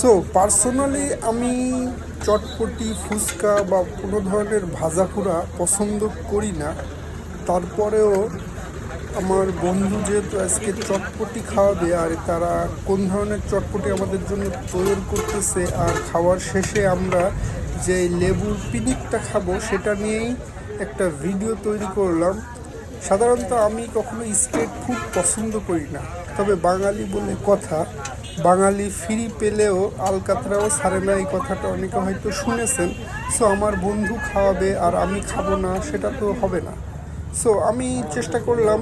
So personally আমি চটপটি, ফুচকা বা কোনো ধরনের ভাজাপুরা পছন্দ করি না। তারপরেও আমার বন্ধু যেহেতু আজকে চটপটি খাওয়াবে আর তারা কোন ধরনের চটপটি আমাদের জন্য তৈরি করতেছে আর খাওয়ার শেষে আমরা যে লেবুর পিনিকটা খাব, সেটা নিয়েই একটা ভিডিও তৈরি করলাম। সাধারণত আমি কখনো স্ট্রিট ফুড পছন্দ করি না। তবে বাঙালি বলে কথা বাঙালি ফ্রি পেলেও আলকাতরাও ছাড়ে না, এই কথাটা অনেকে হয়তো শুনেছেন। সো আমার বন্ধু খাওয়াবে আর আমি খাব না, সেটা তো হবে না। সো আমি চেষ্টা করলাম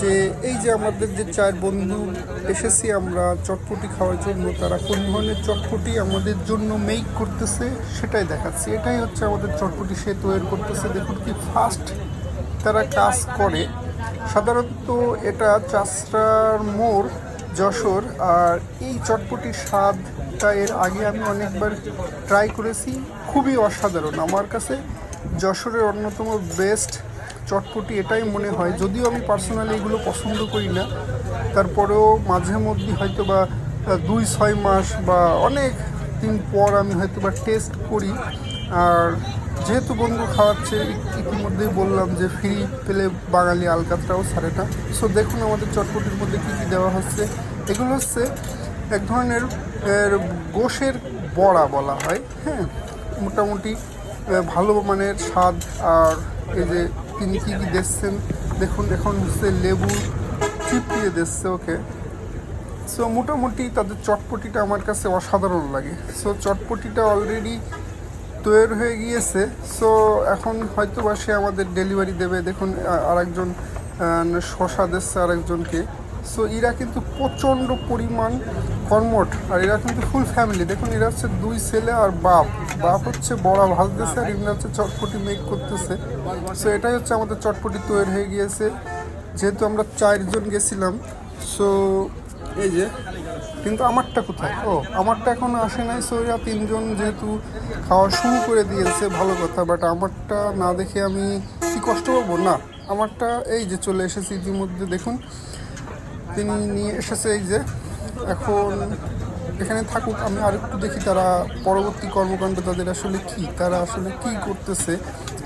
যে এই যে আমাদের যে চার বন্ধু এসেছি আমরা চটপটি খাওয়ার জন্য, তারা কোন ধরনের চটপটি আমাদের জন্য মেক করতেছে সেটাই দেখাচ্ছি। এটাই হচ্ছে আমাদের চটপটি সে তৈরি করতেছে। দেখুন কি ফার্স্ট তারা কাজ করে। সাধারণত এটা চাষরার মোড় যশোর, আর এই চটপটির স্বাদটা এর আগে আমি অনেকবার ট্রাই করেছি। খুবই অসাধারণ। আমার কাছে যশোরের অন্যতম বেস্ট চটপটি এটাই মনে হয়। যদিও আমি পার্সোনালি এগুলো পছন্দ করি না। তারপরেও মাঝে মধ্যে হয়তো বা দুই, ছয় মাস বা অনেক দিন পর আমি হয়তো বা টেস্ট করি। আর যেহেতু বন্ধু খাওয়াচ্ছে, ইতিমধ্যেই বললাম যে ফ্রি পেলে বাঙালি আলকাতরাও না। সো দেখুন আমাদের চটপটির মধ্যে কী কী দেওয়া হচ্ছে। এগুলো হচ্ছে এক ধরনের গোশের বড়া বলা হয় হ্যাঁ? মোটামুটি ভালো মানের স্বাদ। আর এই যে তিনি কী কী দেখছেন দেখুন, এখন হচ্ছে লেবু চিপিয়ে দিচ্ছে ওকে। সো মোটামুটি তাদের চটপটিটা আমার কাছে অসাধারণ লাগে। সো চটপটিটা অলরেডি তৈরি হয়ে গিয়েছে। সো এখন হয়তো বা সে আমাদের ডেলিভারি দেবে। দেখুন আরেকজন শশা দিচ্ছে আরেকজনকে। সো এরা কিন্তু প্রচণ্ড পরিমাণ কর্মঠ। আর এরা কিন্তু ফুল ফ্যামিলি দেখুন, এরা হচ্ছে দুই ছেলে আর বাপ। বাপ হচ্ছে বড়া ভাজতেছে আর এরা হচ্ছে চটপটি মেক করতেছে। সো এটাই হচ্ছে আমাদের চটপটি তৈরি হয়ে গিয়েছে। যেহেতু আমরা চারজন গেছিলাম। সো এই যে, কিন্তু আমারটা কোথায়? ও, আমারটা এখন আসে নাই সো এরা তিনজন যেহেতু খাওয়া শুরু করে দিয়েছে, ভালো কথা বাট আমারটা না দেখে আমি কি কষ্ট পাবো? না, আমারটা এই যে চলে এসেছে ইতিমধ্যে, দেখুন, তিনি নিয়ে এসেছে এই যে, এখন এখানে থাকুক, আমি আরেকটু দেখি তারা পরবর্তী কর্মকাণ্ড তাদের আসলে কি, তারা আসলে কি করতেছে,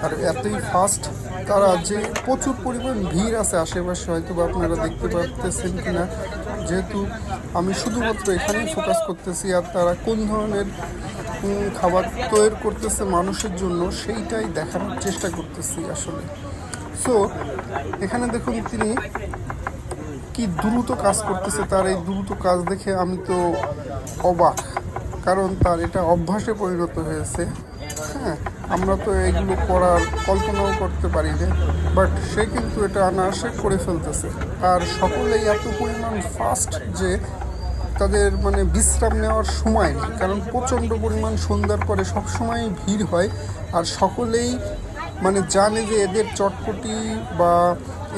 আর এতই ফাস্ট তারা যে প্রচুর পরিমাণ ভিড় আছে আশেপাশে হয়তো বা আপনারা দেখতে পারতেছেন কিনা যেহেতু আমি শুধুমাত্র এখানেই ফোকাস করতেছি আর তারা কোন ধরনের খাবার তৈরি করতেছে মানুষের জন্য সেইটাই দেখানোর চেষ্টা করতেছি আসলে। সো এখানে দেখুন তিনি কি দ্রুত কাজ করতেছে, তার এই দ্রুত কাজ দেখে আমি তো অবাক। কারণ তার এটা অভ্যাসে পরিণত হয়েছে। হ্যাঁ আমরা তো এগুলো করার কল্পনাও করতে পারি না বাট সে কিন্তু এটা অনায়াসে করে ফেলতেছে। আর সকলেই এত পরিমাণ ফাস্ট যে তাদের মানে বিশ্রাম নেওয়ার সময় নেই, কারণ প্রচণ্ড পরিমাণ সন্ধ্যার পরে সবসময় ভিড় হয়, আর সকলেই মানে জানে যে এদের চটপটি বা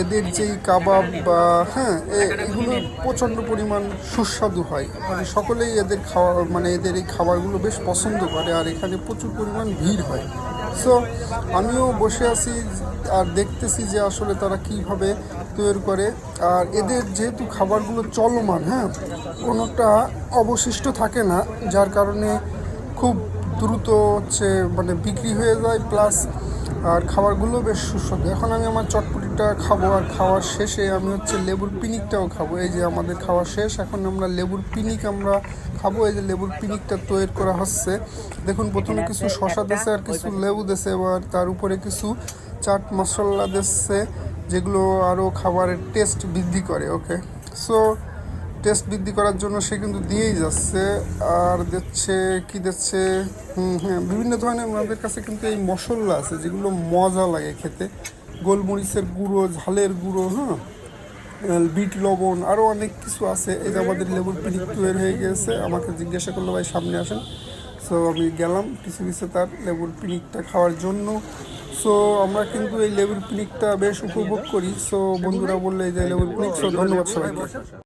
এদের যেই কাবাব বা হ্যাঁ এগুলো প্রচণ্ড পরিমাণ সুস্বাদু হয়। মানে সকলেই এদের খাওয়া মানে এদের এই খাবারগুলো বেশ পছন্দ করে আর এখানে প্রচুর পরিমাণ ভিড় হয়। সো আমিও বসে আছি আর দেখতেছি যে আসলে তারা কীভাবে তৈরি করে। আর এদের যেহেতু খাবারগুলো চলমান হ্যাঁ কোনোটা অবশিষ্ট থাকে না, যার কারণে খুব দ্রুত হচ্ছে মানে বিক্রি হয়ে যায় প্লাস আর খাবারগুলো বেশ সুস্বাদু। এখন আমি আমার চটপটিটা খাব আর খাওয়ার শেষে আমি হচ্ছে লেবুর পিনিকটাও খাব। এই যে আমাদের খাওয়া শেষ, এখন আমরা লেবুর পিনিক আমরা খাব। এই যে লেবুর পিনিকটা তৈরি করা হচ্ছে। দেখুন, প্রথমে কিছু শশা দেশে আর কিছু লেবু দেশে এবার তার উপরে কিছু চাট মশলা দিচ্ছে যেগুলো আরও খাবারের টেস্ট বৃদ্ধি করে ওকে সো টেস্ট বৃদ্ধি করার জন্য সে কিন্তু দিয়েই যাচ্ছে। আর দিচ্ছে, কি দিচ্ছে? হ্যাঁ বিভিন্ন ধরনের আমাদের কাছে কিন্তু এই মশলা আছে, যেগুলো মজা লাগে খেতে। গোলমরিচের গুঁড়ো, ঝালের গুঁড়ো হ্যাঁ? বিট, লবণ আরও অনেক কিছু আছে। এই যে আমাদের লেবুর পিনিক তৈরি হয়ে গেছে, আমাকে জিজ্ঞাসা করল, ভাই, সামনে আসেন। সো আমি গেলাম কিছু কিছু তার লেবুর পিনিকটা খাওয়ার জন্য। সো আমরা কিন্তু এই লেবুর পিনিকটা বেশ উপভোগ করি। সো বন্ধুরা বললে, এই যে লেবুর পিনিক সো ধন্যবাদ সবাইকে।